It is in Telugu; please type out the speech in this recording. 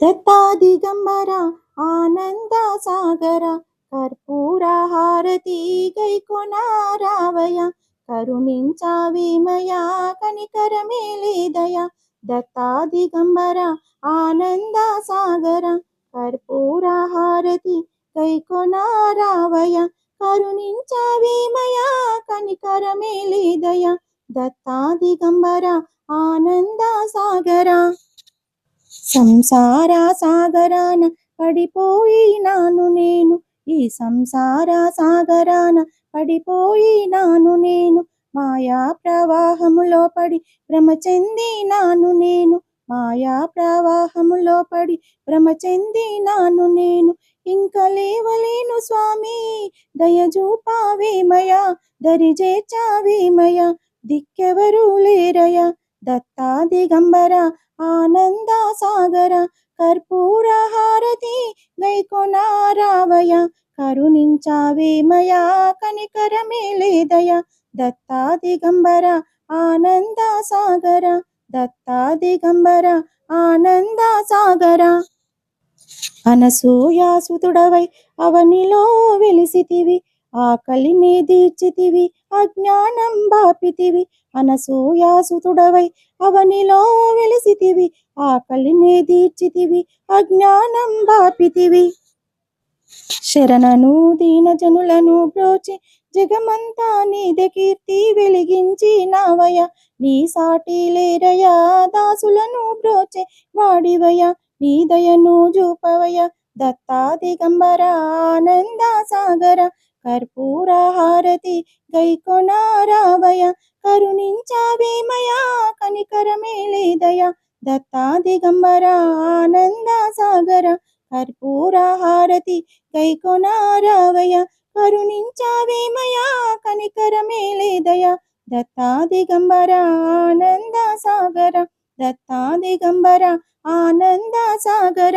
దత్తా దిగంబర ఆనంద సాగర కర్పూర హారతి గైకొనారావయ కరుణించావిమయ కనికరమేలేదయ దత్తా దిగంబర ఆనంద సాగర కర్పూర హారతి గైకొనారావయ కరుణించావిమయ కనికరమేలేదయ దత్తా దిగంబర ఆనంద సాగర సంసార సాగరాన పడిపోయినాను నేను. ఈ సంసార సాగరాన పడిపోయినాను నేను. మాయా ప్రవాహములో పడి భ్రమ చెందినాను నేను మాయా ప్రవాహములో పడి భ్రమ చెందినాను నేను ఇంకా లేవలేను స్వామి దయజూపావేమయ దరిజేచావేమయ దిక్కెవరూ లేరయా. దత్తాదిగంబర ఆనంద సాగర కర్పూర హారతి గైకొనారావయ కరుణించావేమయా కనికరమేలేదయ దత్తాదిగంబర ఆనంద సాగర దత్తాదిగంబర ఆనంద సాగర అనసూయాసుతుడవై అవనిలో వెలిసితివి ఆకలిని దీర్చితివి అజ్ఞానం బాపితివి. అనసూయాసుతుడవై అవనిలో వెలిసితివి ఆకలిని దీర్చితివి అజ్ఞానం బాపితివి. శరణను దీన జనులను బ్రోచి జగమంతా నీద కీర్తి వెలిగించి నావయ నీ సాటి లేరయ దాసులను బ్రోచే వాడివయ నీ దయను జూపవయ దత్తా దిగంబర ఆనంద సాగర. కర్పూరహారతి గైకొనారావయ కరుణించావేమయా కనికరమేళేదయ దత్తాదిగంబర ఆనంద సాగర కర్పూరహారతి గైకొనారావయ కరుణించావేమయా కనికరమేళేదయ దత్తాదిగంబర ఆనంద సాగర దత్తాదిగంబర ఆనంద సాగర